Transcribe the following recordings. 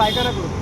বাইকারা করব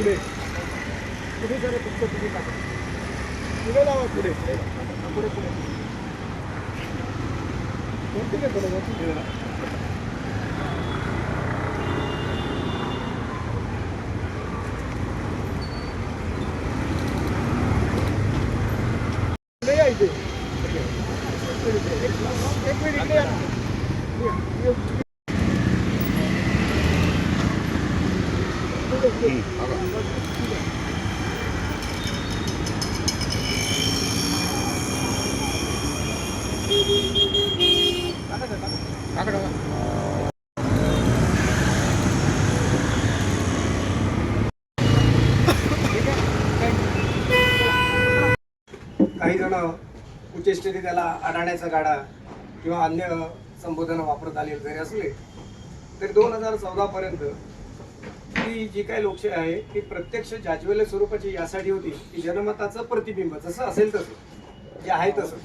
पुढे लावा पुढे पुढे जरा फक्त पुढे टाका पुढे लावा पुढे हा, पुढे पुढे कोणती काय थोडं वरती? पुढे या इथे. एक मिनिट इकडे या ना. या, या. टाका, टाका. काही जण उच्चेष्टेने त्याला अडाण्याचा गाडा किंवा अन्य संबोधन वापरत आले जरी असले तरी दोन हजार चौदा पर्यंत ती जी काही लोकशाही आहे ती प्रत्यक्ष जाज्वल्य स्वरूपाची यासाठी होती की जनमताचं प्रतिबिंब जसं असेल तसं जे आहे तसं.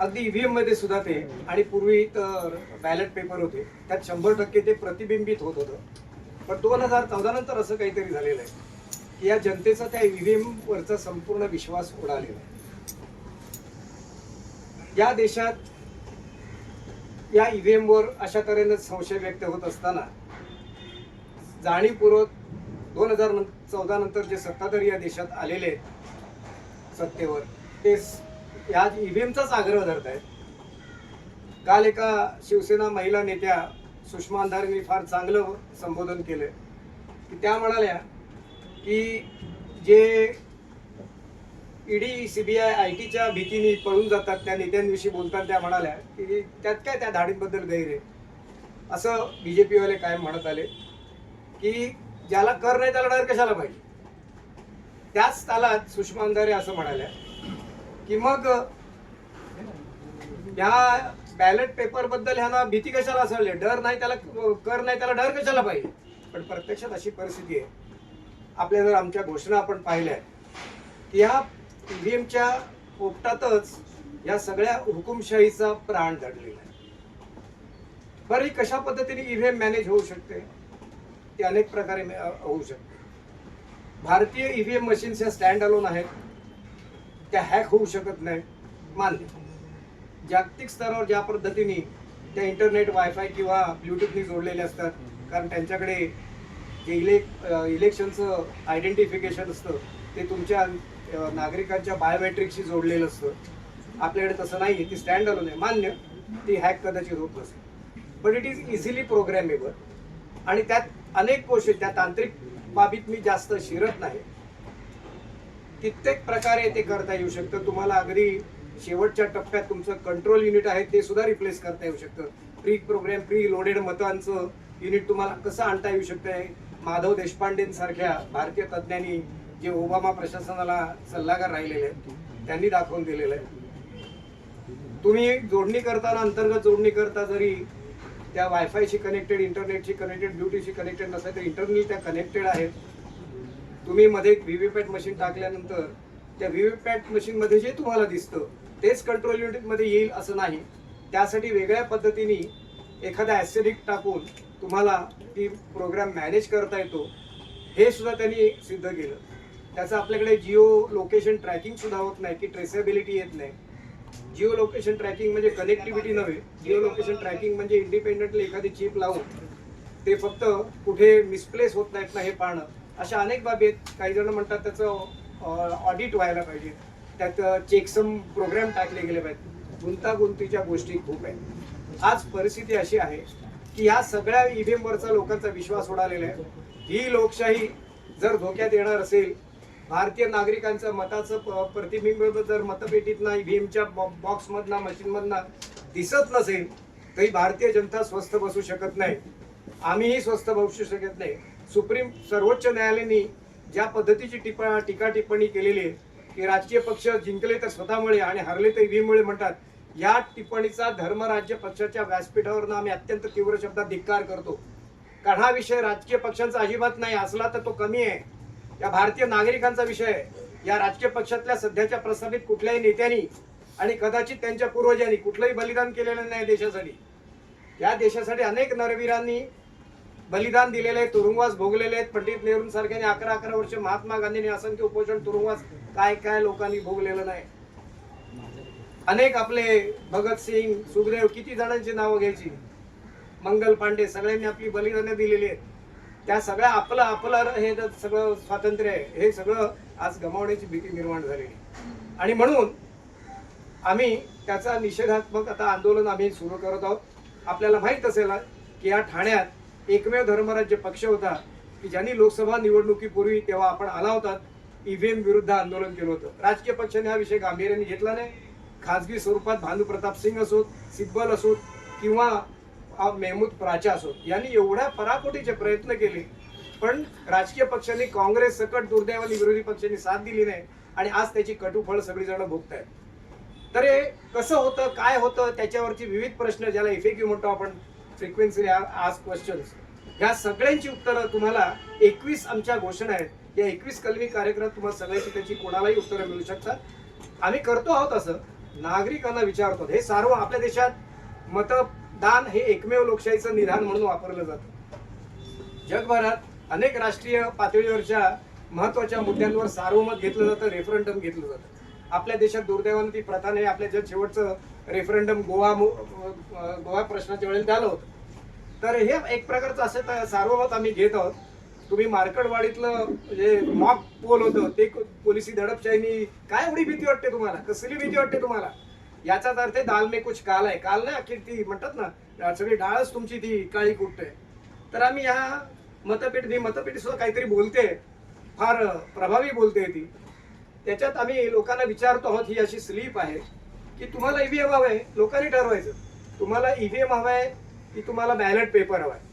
अगदी ईव्हीएममध्ये सुद्धा ते आणि पूर्वी तर बॅलेट पेपर होते त्यात शंभर टक्के ते प्रतिबिंबित होत होतं. पण दोन हजार चौदा नंतर असं काहीतरी झालेलं आहे की या जनतेचा त्या ईव्हीएम वरचा संपूर्ण विश्वास उडालेला आहे. या देशात या ईव्हीएम एमवर अशा तऱ्हेनं संशय व्यक्त होत असताना जाणीवपूर्वक दोन हजार चौदा नंतर जे सत्ताधारी या देशात आलेले आहेत सत्तेवर ते स- या ईव्हीएमचाच आग्रह धरत आहेत काल एका शिवसेना महिला नेत्या सुषमा अंधारेंनी फार चांगलं संबोधन केलं. की त्या म्हणाल्या की जे ईडी सीबीआय आय टीच्या भीतीने पळून जातात त्या नेत्यांविषयी बोलताना त्या म्हणाल्या की त्यात काय त्या धाडींबद्दल गैर आहे? असं बी जे पीवाले कायम म्हणत आले की ज्याला कर नाही त्याला डर कशाला पाहिजे? त्याच तालात सुषमा अंधारे असं म्हणाल्या की मग ह्या बॅलेट पेपरबद्दल ह्यांना भीती कशाला असले डर नाही त्याला कर नाही त्याला डर कशाला पाहिजे? पण प्रत्यक्षात अशी परिस्थिती आहे. आपल्या जर आमच्या घोषणा आपण पाहिल्या की ह्या ईव्हीएमच्या पोपटातच या सगळ्या हुकुमशाहीचा प्राण दडलेला आहे. बरं ही कशा पद्धतीने ईव्हीएम मॅनेज होऊ शकते? ते अनेक प्रकारे होऊ शकते. भारतीय ईव्हीएम मशीन्स ह्या स्टँड अलोन आहेत. त्या हॅक होऊ शकत नाही मानले जागतिक स्तरावर ज्या पद्धतीने त्या इंटरनेट वायफाय किंवा ब्लूटूथनी जोडलेले असतात कारण त्यांच्याकडे जे इलेक इलेक्शनचं आयडेंटिफिकेशन असतं ते तुमच्या नागरिकांच्या बायोमेट्रिकशी जोडलेलं असतं. आपल्याकडे तसं नाही ती स्टँड अलोन आहे. मान्य ती हॅक कदाचित होत नसेल. But it is easily programmable आणि त्यात अनेक गोष्टी त्या तांत्रिक बाबीत मी जास्त शिरत नाही. कित्येक प्रकारे ते करता येऊ शकतं. तुम्हाला अगदी शेवटच्या टप्प्यात तुमचं कंट्रोल युनिट आहे ते सुद्धा रिप्लेस करता येऊ शकतं. प्री प्रोग्राम प्री लोडेड मतांचं युनिट तुम्हाला कसं आणता येऊ शकतंय? माधव देशपांडेंसारख्या भारतीय तज्ज्ञांनी जे ओबामा प्रशासनाला सल्लागार राहिलेले आहेत त्यांनी दाखवून दिलेलं आहे. तुम्ही जोडणी करताना अंतर्गत जोडणी करता जरी त्या वायफायशी कनेक्टेड इंटरनेटशी कनेक्टेड ब्युटीशी कनेक्टेड नसेल तर इंटरनेट त्या कनेक्टेड आहेत. तुम्ही मध्ये व्ही वी पॅट मशीन टाकल्यानंतर त्या व्ही व्ही पॅट मशीनमध्ये जे तुम्हाला दिसतं तेच कंट्रोल युनिटमध्ये येईल असं नाही. त्यासाठी वेगळ्या पद्धतीने एखादा ॲसिडिक टाकून तुम्हाला ती प्रोग्राम मॅनेज करता येतो हे सुद्धा त्यांनी सिद्ध केलं. त्याचं आपल्याकडे जिओ लोकेशन ट्रॅकिंग सुद्धा होत नाही की ट्रेसेबिलिटी येत नाही. जिओ लोकेशन ट्रॅकिंग म्हणजे कनेक्टिव्हिटी नव्हे. जिओ लोकेशन ट्रॅकिंग म्हणजे इंडिपेंडेंटली एखादी चिप लावून ते फक्त कुठे मिसप्लेस होत नाहीत ना हे पाहणं. अशा अनेक बाबी आहेत. काही जण म्हणतात त्याचं ऑडिट व्हायला पाहिजे. त्यात चेकसम प्रोग्राम टाकले गेले पाहिजेत. गुंतागुंतीच्या गोष्टी खूप आहेत. आज परिस्थिती अशी आहे की या सगळ्या ईव्हीएमवरचा लोकांचा विश्वास उडालेला आहे. ही लोकशाही जर धोक्यात येणार असेल भारतीय नागरिकांचं मताचं प- प्रतिबिंब जर मतपेटीतनं ईव्हीएमच्या बॉक्समधनं मशीनमधनं दिसत नसेल तरी भारतीय जनता स्वस्थ बसू शकत नाही. आम्हीही स्वस्थ बसू शकत नाही. सुप्रीम सर्वोच्च न्यायालयाने ज्या पद्धतीची टिपा टीका टिप्पणी केलेली आहे की राजकीय पक्ष जिंकले तर स्वतःमुळे आणि हरले तर ईव्हीएममुळे म्हणतात या टिप्पणीचा धर्मराज्य पक्षाच्या व्यासपीठावरनं आम्ही अत्यंत तीव्र शब्दात धिक्कार करतो. कारण हा विषय राजकीय पक्षांचा अजिबात नाही असला तर तो कमी आहे. या भारतीय नागरिकांचा विषय या राजकीय पक्षातल्या सध्याच्या प्रस्थापित कुठल्याही नेत्यांनी आणि कदाचित त्यांच्या पूर्वजांनी कुठलंही बलिदान केलेलं नाही देशासाठी. या देशासाठी अनेक नरवीरांनी बलिदान दिलेले आहे. तुरुंगवास भोगलेले आहेत. पंडित नेहरूंसारख्याने अकरा अकरा वर्ष महात्मा गांधींनी असंख्य उपोषण तुरुंगवास काय काय लोकांनी भोगलेलं नाही. अनेक आपले भगतसिंग सुखदेव किती जणांची नावं घ्यायची? मंगल पांडे सगळ्यांनी आपली बलिदानं दिलेली आहेत. त्या सगळ्या आपलं आपलं हे सगळं स्वातंत्र्य आहे हे सगळं आज गमावण्याची भीती निर्माण झालेली आहे. आणि म्हणून आम्ही त्याचा निषेधात्मक आता आंदोलन आम्ही सुरू करत आहोत. आपल्याला माहीत असेल की या ठाण्यात एकमेव धर्मराज्य पक्ष होता की ज्यांनी लोकसभा निवडणुकीपूर्वी तेव्हा आपण आला होता ईव्हीएम विरुद्ध आंदोलन केलं होतं. राजकीय पक्षाने हा विषय गांभीर्याने घेतला नाही. खाजगी स्वरूपात भानू प्रताप सिंग असोत सिब्बल असोत किंवा मेहमूद प्राचा असो यांनी एवढ्या पराकोटीचे प्रयत्न केले पण राजकीय पक्षांनी काँग्रेस सकट दुर्दैवाने विरोधी पक्षांनी साथ दिली नाही आणि आज त्याची कटुफळ सगळीजण भोगतायत. तर हे कसं होतं काय होतं त्याच्यावरची विविध प्रश्न ज्याला इफेक्यू म्हणतो आपण फ्रिक्वेन्सी आज क्वेश्चन्स ह्या सगळ्यांची उत्तरं तुम्हाला एकवीस आमच्या घोषणा आहेत. या एकवीस कलमी कार्यक्रमात तुम्हाला सगळ्याची त्याची कोणालाही उत्तरं मिळू शकतात. आम्ही करतो आहोत असं नागरिकांना विचारतो. हे सर्व आपल्या देशात मतं दान हे एकमेव लोकशाहीचं निधान म्हणून वापरलं जातं. जगभरात अनेक राष्ट्रीय पातळीवरच्या महत्त्वाच्या मुद्द्यांवर सार्वमत घेतलं जातं रेफरंडम घेतलं जातं. आपल्या देशात दुर्दैवानं ती प्रथा नाही आपल्या जग शेवटचं रेफरंडम गोवा गोवा प्रश्नाच्या वेळेला झालं होतं. तर हे एक प्रकारचं असं सार्वमत आम्ही घेत आहोत. तुम्ही मार्कडवाडीतलं जे मॉक पोल होतं ते पोलिसी दडपशाहीनी काय एवढी भीती वाटते तुम्हाला? कसली भीती वाटते तुम्हाला? याचाच अर्थ आहे दाल मे कुछ काल आहे काल नाही अखेर ती म्हणतात ना सगळी डाळच तुमची ती काळी कुठते. तर आम्ही ह्या मतपेटी मी मतपेटी सुद्धा काहीतरी बोलते. फार प्रभावी बोलते ती. त्याच्यात आम्ही लोकांना विचारतो आहोत ही अशी स्लीप आहे की तुम्हाला ईव्हीएम हवं आहे लोकांनी ठरवायचं. तुम्हाला ईव्हीएम हवं आहे की तुम्हाला बॅलेट पेपर हवा आहे.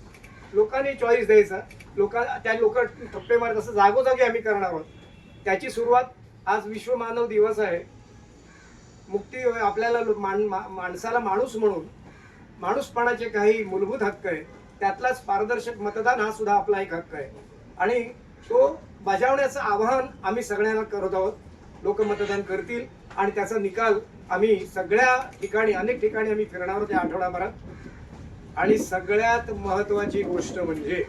लोकांनी चॉईस द्यायचा. लोका त्या लोक टप्पे मारत असं जागोजागी आम्ही करणार आहोत. त्याची सुरुवात आज विश्व मानव दिवस आहे. मुक्ती आपल्याला लो- मान मा- माणसाला माणूस म्हणून माणूसपणाचे काही मूलभूत हक्क आहे त्यातलाच पारदर्शक मतदान हा सुद्धा आपला एक हक्क आहे. आणि तो बजावण्याचं आवाहन आम्ही सगळ्यांना करत आहोत. लोक मतदान करतील आणि त्याचा निकाल आम्ही सगळ्या ठिकाणी अनेक ठिकाणी आम्ही फिरणार आहोत या आठवडाभरात. आणि सगळ्यात महत्वाची गोष्ट म्हणजे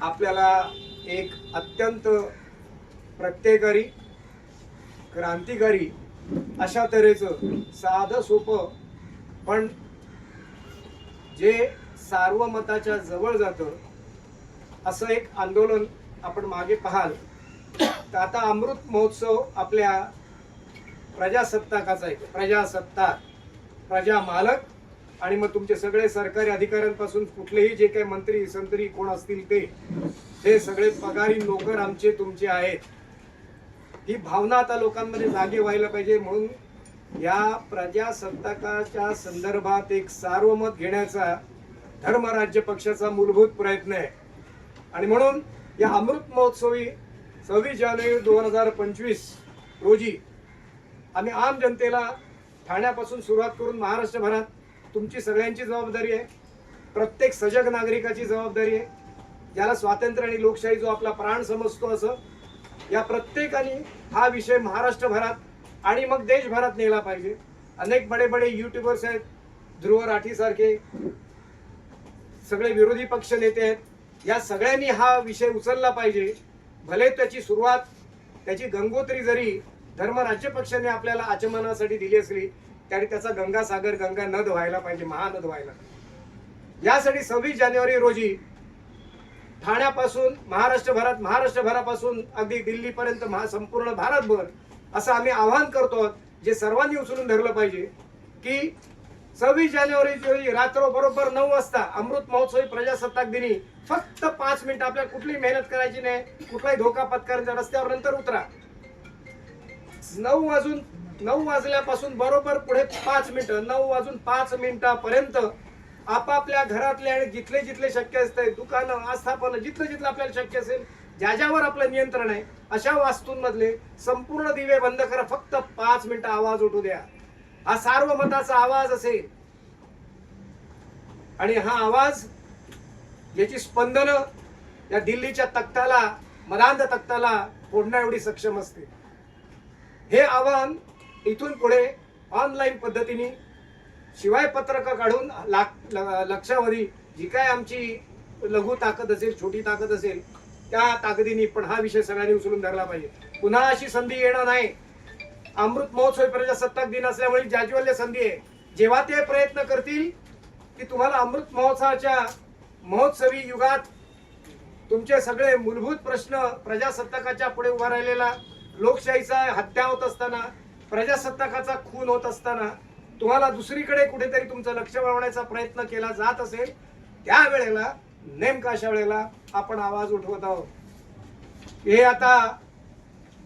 आपल्याला एक अत्यंत प्रत्येकारी क्रांतिकारी अशा तऱ्हेचं साधं सोपं. पण जे सार्वमताच्या जवळ जातं असं एक आंदोलन आपण मागे पाहाल तर आता अमृत महोत्सव आपल्या प्रजासत्ताकाचा आहे प्रजासत्ताक प्रजा मालक आणि मग तुमचे सगळे सरकारी अधिकाऱ्यांपासून कुठलेही जे काही मंत्री संत्री कोण असतील ते हे सगळे पगारी नोकर आमचे तुमचे आहेत. ही भावना आता लोकांमध्ये जागी व्हायला पाहिजे. म्हणून या प्रजासत्ताकाच्या संदर्भात एक सार्वमत घेण्याचा धर्मराज्य पक्षाचा मूलभूत प्रयत्न आहे. आणि म्हणून या अमृत महोत्सवी सव्वीस जानेवारी दोन हजार पंचवीस रोजी आम्ही आम जनतेला ठाण्यापासून सुरुवात करून महाराष्ट्रभरात तुमची सगळ्यांची जबाबदारी आहे. प्रत्येक सजग नागरिकाची जबाबदारी आहे. ज्याला स्वातंत्र्य आणि लोकशाही जो आपला प्राण समजतो असं या प्रत्येकाने हा विषय महाराष्ट्रभरात आणि मग देशभरात नेला पाहिजे. अनेक बडे बडे युट्यूबर्स आहेत ध्रुव राठीसारखे सगळे विरोधी पक्ष नेते आहेत. या सगळ्यांनी हा विषय उचलला पाहिजे. भले त्याची सुरुवात त्याची गंगोत्री जरी धर्मराज्य पक्षाने आपल्याला आचमनासाठी दिली असली तरी त्याचा गंगासागर गंगा नद व्हायला पाहिजे महानद व्हायला. यासाठी सव्वीस जानेवारी रोजी ठाण्यापासून महाराष्ट्रभरात महाराष्ट्रभरापासून अगदी दिल्लीपर्यंत महा संपूर्ण भारतभर असं आम्ही आवाहन करतो जे सर्वांनी उचलून धरलं पाहिजे की सव्वीस जानेवारी रोजी रात्र बरोबर नऊ वाजता अमृत महोत्सवी प्रजासत्ताक दिनी फक्त पाच मिनिटं आपल्याला कुठली मेहनत करायची नाही कुठलाही धोका पत्करायचा रस्त्यावर नंतर उतरा. नऊ वाजून नऊ वाजल्यापासून बरोबर पुढे पाच मिनिटं नऊ वाजून पाच मिनिटापर्यंत आपापल्या घरातले आणि जिथले जिथले शक्य असते दुकानं आस्थापनं जिथलं जिथलं आपल्याला शक्य असेल ज्या ज्यावर आपलं नियंत्रण आहे अशा वास्तूंमधले संपूर्ण दिवे बंद करा. फक्त पाच मिनिटं आवाज उठू द्या. हा सार्वमताचा आवाज असेल. आणि हा आवाज याची स्पंदनं या दिल्लीच्या तख्ताला मदांध तख्ताला फोडण्या एवढी सक्षम असते. हे आव्हान इथून पुढे ऑनलाईन पद्धतीने शिवाय पत्रक काढून लाख ल- लक्षावधी जी काय आमची लघु ताकद असेल छोटी ताकद असेल त्या ताकदीने पण हा विषय सगळ्यांनी उचलून धरला पाहिजे. पुन्हा अशी संधी येणार नाही. अमृत महोत्सव प्रजासत्ताक दिन असल्यामुळे जाज्वल्य संधी आहे. जेव्हा ते प्रयत्न करतील की तुम्हाला अमृत महोत्सवाच्या महोत्सवी युगात तुमचे सगळे मूलभूत प्रश्न प्रजासत्ताकाच्या पुढे उभा राहिलेला लोकशाहीचा हत्या होत असताना प्रजासत्ताकाचा खून होत असताना तुम्हाला दुसरीकडे कुठेतरी तुमचं लक्ष वळवण्याचा प्रयत्न केला जात असेल त्यावेळेला नेमका अशा वेळेला आपण आवाज उठवत आहोत. हे आता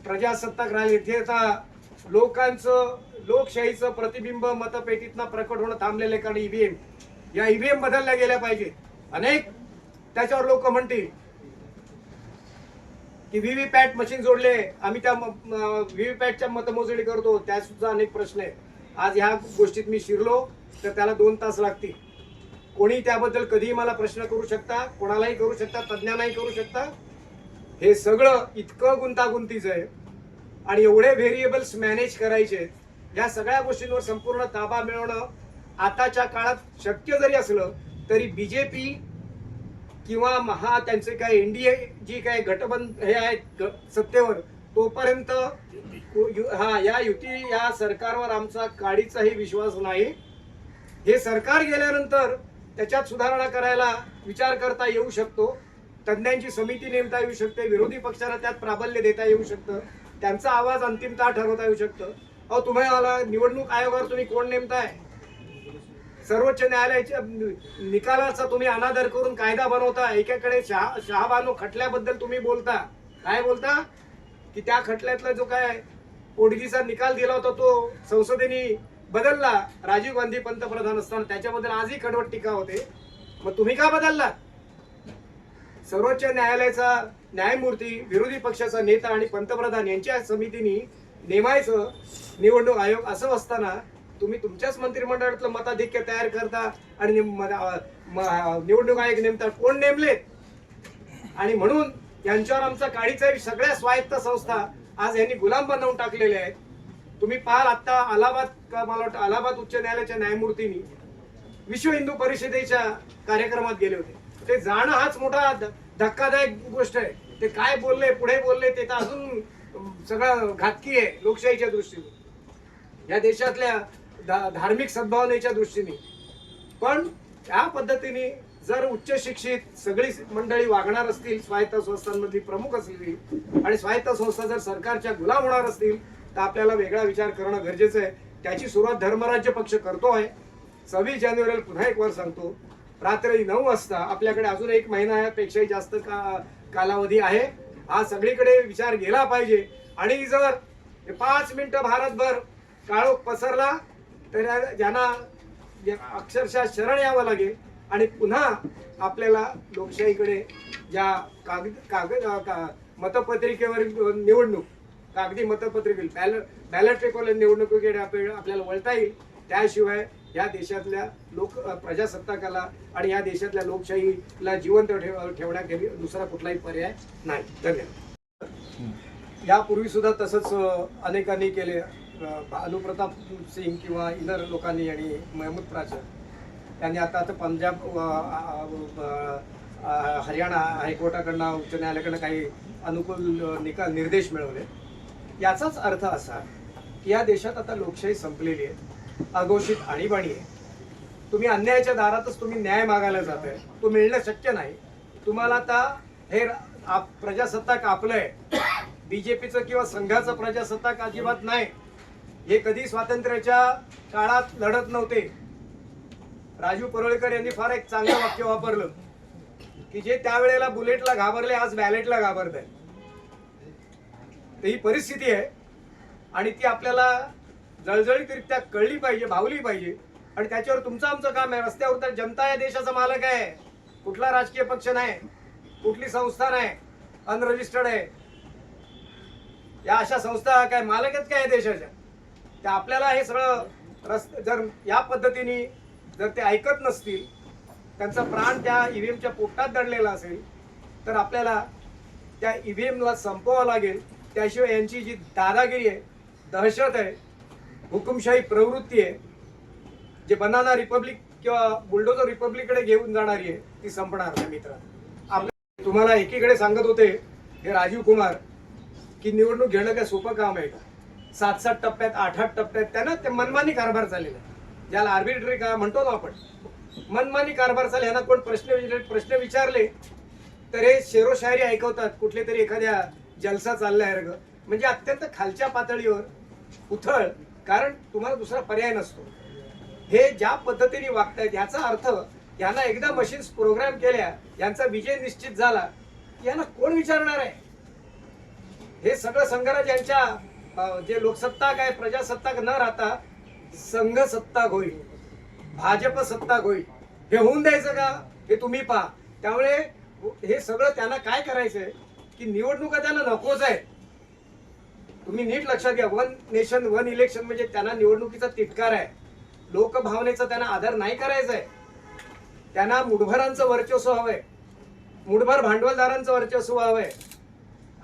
प्रजासत्ताक राहिले ते आता लोकांचं लोकशाहीचं प्रतिबिंब मतपेटीतनं प्रकट होणं थांबलेले कारण ईव्हीएम या ईव्हीएम बदलल्या गेल्या पाहिजे. अनेक त्याच्यावर लोक म्हणतील की व्हीव्हीपॅट मशीन जोडले आम्ही त्या व्हीव्हीपॅटच्या मतमोजणी करतो त्या सुद्धा अनेक प्रश्न आहेत. आज ह्या गोष्टीत मी शिरलो तर त्याला दोन तास लागतील. कोणी त्याबद्दल कधीही मला प्रश्न करू शकता कोणालाही करू शकता तज्ज्ञांनाही करू शकता. हे सगळं इतकं गुंतागुंतीचं आहे आणि एवढे व्हेरिएबल्स मॅनेज करायचे या सगळ्या गोष्टींवर संपूर्ण ताबा मिळवणं आताच्या काळात शक्य जरी असलं तरी बी जे पी किंवा महा त्यांचे काय ए जी काय गटबंध हे आहेत ग- सत्तेवर तोपर्यंत यु- हा या युती या सरकारवर आमचा काडीचाही विश्वास नाही. हे सरकार गेल्यानंतर त्याच्यात सुधारणा करायला विचार करता येऊ शकतो. तज्ज्ञांची समिती नेमता येऊ शकते विरोधी पक्षाला त्यात प्राबल्य देता येऊ शकतं. त्यांचा आवाज अंतिमतः ठरवता येऊ शकतं. अहो तुम्हाला निवडणूक आयोगावर तुम्ही कोण नेमताय? सर्वोच्च न्यायालयाच्या निकालाचा तुम्ही अनादर करून कायदा बनवता. एकेकडे शहा शहाबानो खटल्याबद्दल तुम्ही बोलता. काय बोलता? की त्या खटल्यातला जो काय पोटगीचा निकाल दिला होता तो संसदेने बदलला. राजीव गांधी पंतप्रधान असताना त्याच्याबद्दल आजही कडवट टीका होते. मग तुम्ही का बदलला सर्वोच्च न्यायालयाचा न्यायमूर्ती विरोधी पक्षाचा नेता आणि पंतप्रधान यांच्या समितीने नेमायचं निवडणूक आयोग असं असताना तुम्ही तुमच्याच मंत्रिमंडळातलं मताधिक्य तयार करता आणि निवडणूक आयोग नेमता कोण नेमले आणि म्हणून यांच्यावर आमचा काळीचा सगळ्या स्वायत्त संस्था आज यांनी गुलाम बनवून टाकलेल्या आहेत. तुम्ही पाहाल आता अलाहाबाद का मला वाटतं अलाहाबाद उच्च न्यायालयाच्या न्यायमूर्तींनी विश्व हिंदू परिषदेच्या कार्यक्रमात गेले होते. ते जाणं हाच मोठा धक्कादायक गोष्ट आहे. ते काय बोलले पुढे बोलले ते तर अजून सगळं घातकी आहे लोकशाहीच्या दृष्टीने. या देशातल्या धार्मिक सद्भावनेच्या दृष्टीने. पण त्या पद्धतीने जर उच्च शिक्षित सगळी मंडळी वागणार असतील स्वायत्त संस्थांमधली प्रमुख असलेली आणि स्वायत्त संस्था जर सरकारच्या गुलाम होणार असतील तर आपल्याला वेगळा विचार करणं गरजेचं आहे. त्याची सुरुवात धर्मराज्य पक्ष करतो आहे सव्वीस जानेवारीला पुन्हा एक वर सांगतो. रात्री नऊ वाजता आपल्याकडे अजून एक महिन्यापेक्षाही जास्त का कालावधी आहे. हा सगळीकडे विचार गेला पाहिजे. आणि जर पाच मिनिटं भारतभर काळोख पसरला तर ज्यांना अक्षरशः शरण यावं लागेल. आणि पुन्हा आपल्याला लोकशाहीकडे ज्या कागद कागद का- मतपत्रिकेवर निवडणूक कागदी मतपत्रिकेवर बॅलट बॅलट पेपरला निवडणुकीकडे आपल्या- आपल्याला वळता येईल. त्याशिवाय या देशातल्या लोक प्रजासत्ताकाला आणि या देशातल्या लोकशाहीला जिवंत ठेव ठेवण्याखेरी दुसरा कुठलाही पर्याय नाही. धन्यवाद. यापूर्वी सुद्धा तसंच अनेकांनी केले. अं, भानुप्रताप सिंग किंवा इतर लोकांनी आणि महमूद प्राचर त्यांनी आता आता पंजाब हरियाणा हायकोर्टाकडनं उच्च न्यायालयाकडनं काही अनुकूल निकाल निर्देश मिळवले. याचाच अर्थ असा की या देशात आता लोकशाही संपलेली आहे अघोषित आणीबाणी आहे. तुम्ही अन्यायाच्या दारातच तुम्ही न्याय मागायला जाताय. तो मिळणं शक्य नाही. तुम्हाला आता हे आप- प्रजासत्ताक आपलं आहे बीजेपीचं किंवा संघाचं प्रजासत्ताक अजिबात नाही. हे कधी स्वातंत्र्याच्या काळात लढत नव्हते. राजू परोळकर यांनी फार एक चांगलं वाक्य वापरलं की जे त्यावेळेला बुलेटला घाबरले आज बॅलेटला घाबरत आहे तर ही परिस्थिती आहे आणि ती आपल्याला जळजळीतरित्या कळली पाहिजे भावली पाहिजे आणि त्याच्यावर तुमचं आमचं काम आहे. रस्त्यावर तर जनता या देशाचा मालक आहे. कुठला राजकीय पक्ष नाही कुठली संस्था नाही अनरजिस्टर्ड आहे. या अशा संस्था काय मालकच काय देशाच्या? त्या आपल्याला हे सगळं रस्ते जर या पद्धतीने जर ते ऐकत नसतील त्यांचा प्राण त्या ईव्हीएमच्या पोटात दडलेला असेल तर आपल्याला त्या ईव्हीएमला संपवावं लागेल. त्याशिवाय यांची जी दादागिरी आहे दहशत आहे हुकुमशाही प्रवृत्ती आहे जे बनाना रिपब्लिक किंवा बुलडोजर रिपब्लिककडे घेऊन जाणारी आहे ती संपणार नाही मित्र आपल्या तुम्हाला एकीकडे सांगत होते हे राजीव कुमार की निवडणूक घेणं काय सोपं काम आहे का? सात सात टप्प्यात आठ आठ टप्प्यात त्यानं ते मनमानी कारभार चाललेला आहे. ज्याला आर्बिट्री का म्हणतो ना आपण. मनमानी कारभार चाल यांना कोण प्रश्न प्रश्न विचारले तर हे शेरोशायरी ऐकवतात कुठले तरी एखाद्या जलसा चाललाय रग म्हणजे अत्यंत खालच्या पातळीवर उथळ कारण तुम्हाला दुसरा पर्याय नसतो. हे ज्या पद्धतीने वागतायत याचा अर्थ यांना एकदा मशीन्स प्रोग्राम केल्या यांचा विजय निश्चित झाला की यांना कोण विचारणार आहे? हे सगळं संघराज यांच्या जे लोकसत्ताक आहे प्रजासत्ताक न राहता संघ सत्ताक होईल भाजप सत्ताक होईल हे होऊन द्यायचं का? हे तुम्ही पहा. त्यामुळे हे सगळं त्यांना काय करायचंय? की निवडणुका त्यांना नकोच आहे तुम्ही नीट लक्षात घ्या. वन नेशन वन इलेक्शन म्हणजे त्यांना निवडणुकीचा तिटकार आहे. लोकभावनेचा त्यांना आधार नाही करायचा आहे त्यांना मुठभरांचं वर्चस्व हवंय. मुठभर भांडवलदारांचं वर्चस्व हवंय.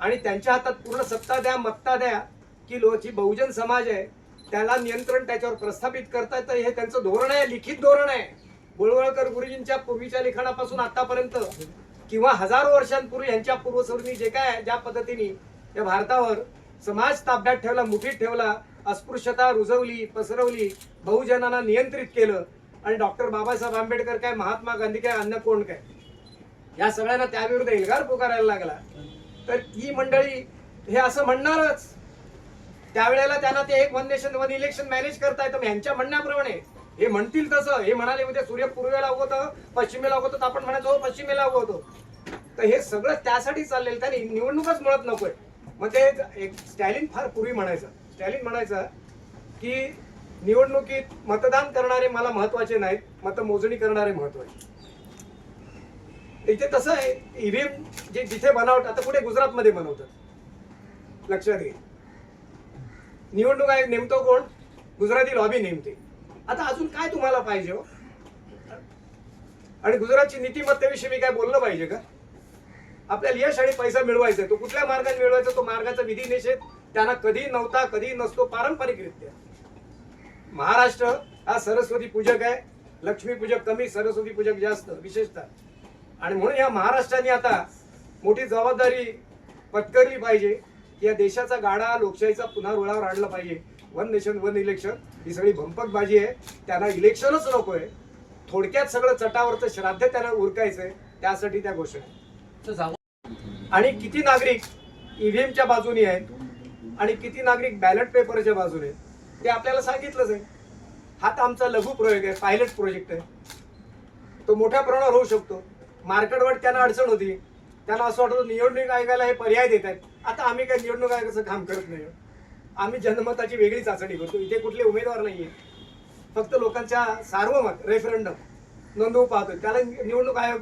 आणि त्यांच्या हातात पूर्ण सत्ता द्या मत्ता द्या की लो जी बहुजन समाज आहे त्याला नियंत्रण त्याच्यावर प्रस्थापित करता येतं. हे त्यांचं धोरण आहे लिखित धोरण आहे. बोळवळकर गुरुजींच्या पूर्वीच्या लिखाणापासून आतापर्यंत किंवा हजारो वर्षांपूर्वी यांच्या पूर्वसरूंनी जे काय ज्या पद्धतीने या भारतावर समाज ताब्यात ठेवला मुठीत ठेवला अस्पृश्यता रुजवली पसरवली बहुजनांना नियंत्रित केलं. आणि डॉक्टर बाबासाहेब आंबेडकर काय महात्मा गांधी काय अन्न कोण काय? या सगळ्यांना त्याविरुद्ध एल्गार पुकारायला लागला. तर ही मंडळी हे असं म्हणणारच. त्यावेळेला त्यांना ते एक one nation one election manage करता येतं यांच्या म्हणण्याप्रमाणे हे म्हणतील तसं. हे म्हणाले म्हणजे सूर्य पूर्वेला उगवतं पश्चिमेला उगवतो तर आपण म्हणायचो हो, पश्चिमेला उगवतो तर हे सगळं त्यासाठी चाललेलं त्याने निवडणूकच मुळात नकोय मग ते एक स्टॅलिन फार पूर्वी म्हणायचं. स्टॅलिन म्हणायचं की निवडणुकीत मतदान करणारे मला महत्त्वाचे नाहीत मतमोजणी करणारे महत्त्वाचे. इथे तसं आहे ईव्हीएम जे जिथे बनावट आता कुठे गुजरातमध्ये बनवतात? लक्षात घे. निवडणूक आयोग नेमतो कोण? गुजराती लॉबी नेमते आता अजून काय तुम्हाला पाहिजे हो? आणि गुजरातची नीतिमत्तेविषयी मी काय बोललं पाहिजे का? आपल्याला यश आणि पैसा मिळवायचा आहे. तो कुठल्या मार्गाने मिळवायचा? तो मार्गाचा विधी निषेध त्यांना कधी नव्हता कधी नसतो पारंपरिकरित्या. महाराष्ट्र हा सरस्वती पूजक आहे. लक्ष्मी पूजक कमी सरस्वती पूजक जास्त विशेषतः. आणि म्हणून या महाराष्ट्राने आता मोठी जबाबदारी पत्करली पाहिजे. या देशाचा गाडा लोकशाहीचा पुन्हा रुळावर आणला पाहिजे. वन नेशन वन इलेक्शन ही सगळी भंपकबाजी आहे. त्यांना इलेक्शनच नकोय. थोडक्यात सगळं चटावरचं श्राद्ध त्यांना उरकायचंय. त्यासाठी त्या घोषणा आणि किती नागरिक ईव्हीएमच्या बाजूने आहेत आणि किती नागरिक बॅलेट पेपरच्या बाजूने आहेत ते आपल्याला सांगितलंच आहे. हा तर आमचा लघु प्रयोग आहे पायलट प्रोजेक्ट आहे. तो मोठ्या प्रमाणावर होऊ शकतो. मार्केटवर त्यांना अडचण होती. त्यांना असं वाटतं निवडणूक आयोगाला हे पर्याय देत आहेत. आता आम्ही काही निवडणूक आयोगाचं काम करत नाही. आम्ही जनमताची वेगळी चाचणी करतो. इथे कुठले उमेदवार नाहीये. फक्त लोकांच्या सार्वमत रेफरंडम नोंदवू पाहतो त्याला निवडणूक आयोग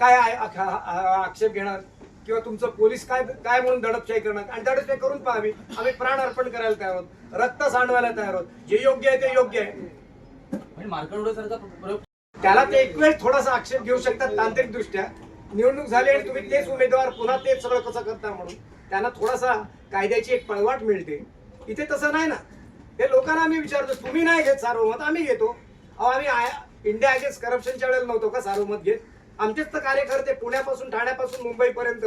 काय आक्षेप घेणार? किंवा तुमचं पोलीस काय काय म्हणून दडपशाही करणार? आणि दडपशाही करून पाहावी. आम्ही प्राण अर्पण करायला तयार आहोत. रक्त सांडवायला तयार आहोत. जे योग्य आहे ते योग्य आहे. त्याला ते एक वेळ थोडासा आक्षेप घेऊ शकतात तांत्रिक दृष्ट्या निवडणूक झाली आणि तुम्ही तेच उमेदवार पुन्हा तेच सगळं कसं करता म्हणून त्यांना थोडासा कायद्याची एक पळवाट मिळते. इथे तसं नाही ना. हे लोकांना आम्ही विचारतो तुम्ही नाही घेत सार्वमत? आम्ही घेतो. अहो आम्ही इंडिया अगेन्स्ट करप्शनच्या वेळेला नव्हतो का सार्वमत घेत? आमचेच तर कार्यकर्ते पुण्यापासून ठाण्यापासून मुंबईपर्यंत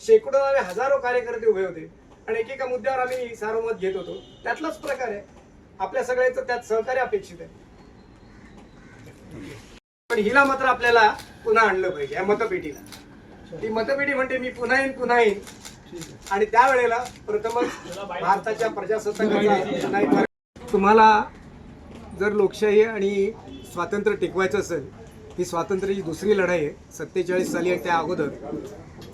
शेकडो नव्हे हजारो कार्यकर्ते उभे होते. आणि एकेका मुद्द्यावर आम्ही सार्वमत घेत होतो. त्यातलाच प्रकार आहे. आपल्या सगळ्यांचं त्यात सहकार्य अपेक्षित आहे. पण हिला मात्र आपल्याला पुन्हा आणलं पाहिजे या मतपेटीला. ती मतपेटी म्हणते मी पुन्हा येईन पुन्हा येईन. आणि त्यावेळेला प्रथमच भारताच्या प्रजासत्ताकाचा नाही तुम्हाला जर लोकशाही आणि स्वातंत्र्य टिकवायचं असेल ही स्वातंत्र्याची दुसरी लढाई आहे सत्तेचाळीस साली आणि त्या अगोदर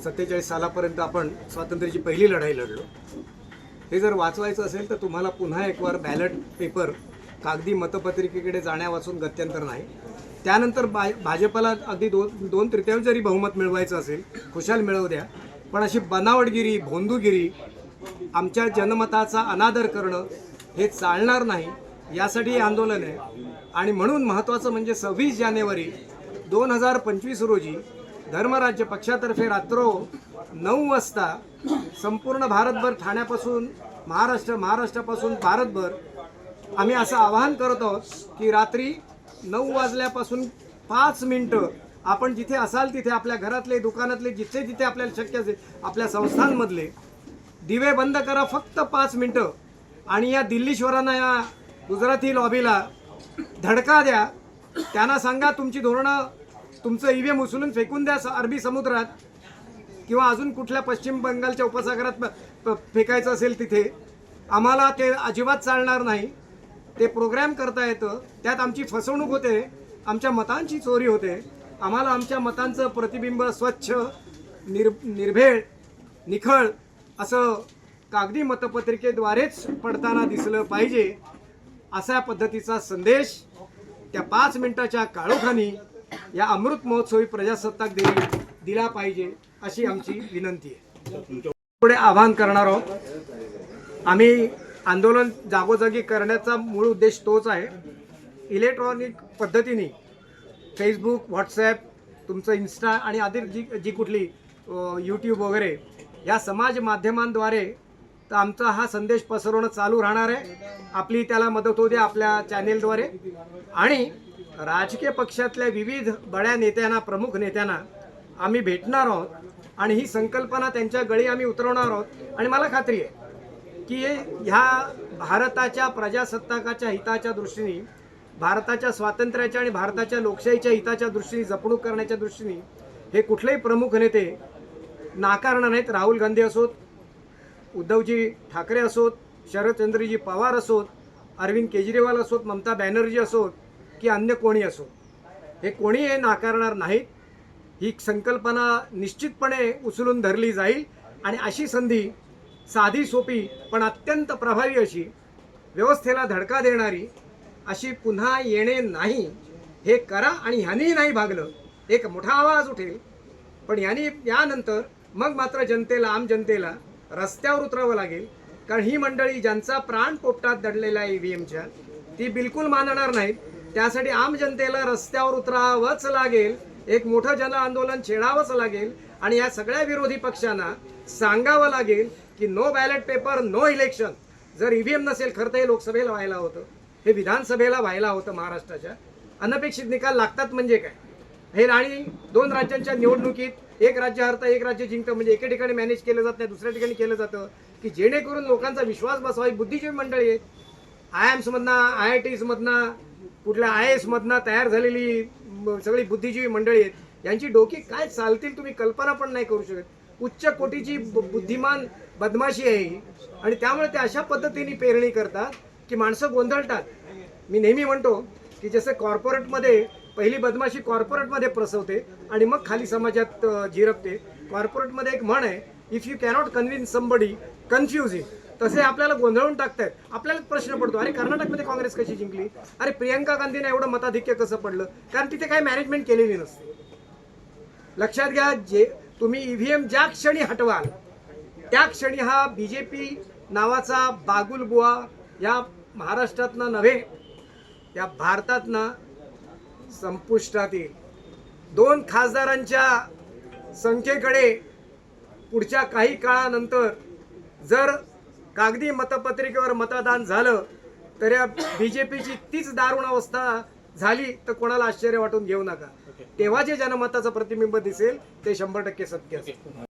सत्तेचाळीस सालापर्यंत आपण स्वातंत्र्याची पहिली लढाई लढलो. हे जर वाचवायचं असेल तर तुम्हाला पुन्हा एक वार बॅलट पेपर कागदी मतपत्रिकेकडे जाण्यावाचून गत्यंतर नाही. त्यानंतर बा भाजपला अगदी दोन दोन तृतीयांश जरी बहुमत मिळवायचं असेल खुशाल मिळवू द्या पण अशी बनावटगिरी भोंदूगिरी आमच्या जनमताचा अनादर करणं हे चालणार नाही यासाठी हे आंदोलन आहे. आणि म्हणून महत्त्वाचं म्हणजे सव्वीस जानेवारी दोन हजार पंचवीस रोजी धर्मराज्य पक्षातर्फे रात्रो नऊ वाजता संपूर्ण भारतभर ठाण्यापासून महाराष्ट्र महाराष्ट्रापासून भारतभर आम्ही असं आवाहन करत आहोत की रात्री नऊ वाजल्यापासून पाच मिनटं आपण जिथे असाल तिथे आपल्या घरातले दुकानातले जिथे जिथे आपल्याला शक्य असेल आपल्या संस्थांमधले. दिवे बंद करा फक्त पाच मिनटं. आणि या दिल्लीश्वरांना या गुजराती लॉबीला धडका द्या. त्यांना सांगा तुमची धोरणं तुमचं ई ईव्हीएम उचलून फेकून द्या स- अरबी समुद्रात. किंवा अजून कुठल्या पश्चिम बंगालच्या उपसागरात प- प- फेकायचं असेल तिथे आम्हाला ते अजिबात चालणार नाही. ते प्रोग्रॅम करता येतं त्यात आमची फसवणूक होते आमच्या मतांची चोरी होते. आम्हाला आमच्या मतांचं प्रतिबिंब स्वच्छ निर निर्भेळ निखळ असं कागदी मतपत्रिकेद्वारेच पडताना दिसलं पाहिजे अशा पद्धतीचा संदेश त्या पाच मिनिटाच्या काळोखानी या अमृत महोत्सवी प्रजासत्ताक दिनी दिला पाहिजे अशी आमची विनंती आहे. पुढे आवाहन करणार आहोत. आम्ही आंदोलन जागोजागी करण्याचा मूळ उद्देश तोच आहे. इलेक्ट्रॉनिक पद्धतीने फेसबुक व्हॉट्सॲप तुमचं इन्स्टा आणि आधी जी जी कुठली यूट्यूब वगैरे या समाज माध्यमांद्वारे तर आमचा हा संदेश पसरवणं चालू राहणार आहे. आपली त्याला मदत होऊ द्या आपल्या चॅनेलद्वारे आणि राजकीय पक्षातल्या विविध बड्या नेत्यांना प्रमुख नेत्यांना आम्ही भेटणार आहोत आणि ही संकल्पना त्यांच्या गळी आम्ही उतरवणार आहोत. आणि मला खात्री आहे की ह्या भारताच्या प्रजासत्ताकाच्या हिताच्या दृष्टीने भारताच्या स्वातंत्र्याच्या आणि भारताच्या लोकशाहीच्या हिताच्या दृष्टीने जपणूक करण्याच्या दृष्टीने हे कुठलेही प्रमुख नेते नाकारणार नाहीत. राहुल गांधी असोत उद्धवजी ठाकरे असोत शरदचंद्रजी पवार असोत अरविंद केजरीवाल असोत ममता बॅनर्जी असोत की अन्य कोणी असोत. हे कोणी हे नाकारणार नाहीत. ही संकल्पना निश्चितपणे उचलून धरली जाईल आणि अशी संधी साधी सोपी पण अत्यंत प्रभावी अशी व्यवस्थेला धडका देणारी अशी पुन्हा येणे नाही हे करा आणि ह्यानेही नाही भागलं. एक मोठा आवाज उठेल. पण यांनी यानंतर मग मात्र जनतेला आम जनतेला रस्त्यावर उतरावं लागेल. कारण ही मंडळी ज्यांचा प्राण पोपटात दडलेला आहे ईव्हीएमच्या ती बिलकुल मानणार नाहीत. त्यासाठी आम जनतेला रस्त्यावर उतरावंच लागेल. एक मोठं जन आंदोलन छेडावंच लागेल. आणि या सगळ्या विरोधी पक्षांना सांगावं लागेल की no ballot paper no election जर ईव्हीएम नसेल खरं तर हे लोकसभेला व्हायला होतं. हे विधानसभेला व्हायला होतं महाराष्ट्राच्या. अनपेक्षित निकाल लागतात म्हणजे काय? हे आणि दोन राज्यांच्या निवडणुकीत एक राज्य हरतं एक राज्य जिंकतं म्हणजे एके ठिकाणी मॅनेज केलं जात नाही दुसऱ्या ठिकाणी केलं जातं की जेणेकरून लोकांचा विश्वास बसवावी बुद्धिजीवी मंडळी आहेत. आय एम्समधनं आय आय टीजमधनं कुठल्या आय एसमधनं तयार झालेली सगळी बुद्धिजीवी मंडळी आहेत. यांची डोकी काय चालतील तुम्ही कल्पना पण नाही करू शकत. उच्च कोटीची बु- बुद्धिमान बदमाशी आहे आणि त्यामुळे ते अशा पद्धतीने पेरणी करतात की माणसं गोंधळतात. मी नेहमी म्हणतो की जसं कॉर्पोरेटमध्ये पहिली बदमाशी कॉर्पोरेटमध्ये प्रसवते आणि मग खाली समाजात झिरपते. कॉर्पोरेटमध्ये एक म्हण आहे if you cannot convince somebody confuse it तसे आपल्याला गोंधळून टाकतायत. आपल्याला प्रश्न पडतो अरे कर्नाटकमध्ये काँग्रेस कशी जिंकली? अरे प्रियंका गांधींना एवढं मताधिक्य कसं पडलं? कारण तिथे काही मॅनेजमेंट केलेली नसते. लक्षात घ्या जे तुम्ही ईव्हीएम ज्या क्षणी हटवाल त्या क्षणी हा बी जे पी नावाचा बागुलबुवा या महाराष्ट्रातनं नव्हे या भारतातनं संपुष्टात येईल. दोन खासदारांच्या संख्येकडे पुढच्या काही काळानंतर जर कागदी मतपत्रिकेवर मतदान झालं तर या पीची तीच दारुण अवस्था झाली तर कोणाला आश्चर्य वाटून घेऊ नका. तेव्हा जे जनमताचं प्रतिबिंब दिसेल ते शंभर टक्के सत्य असेल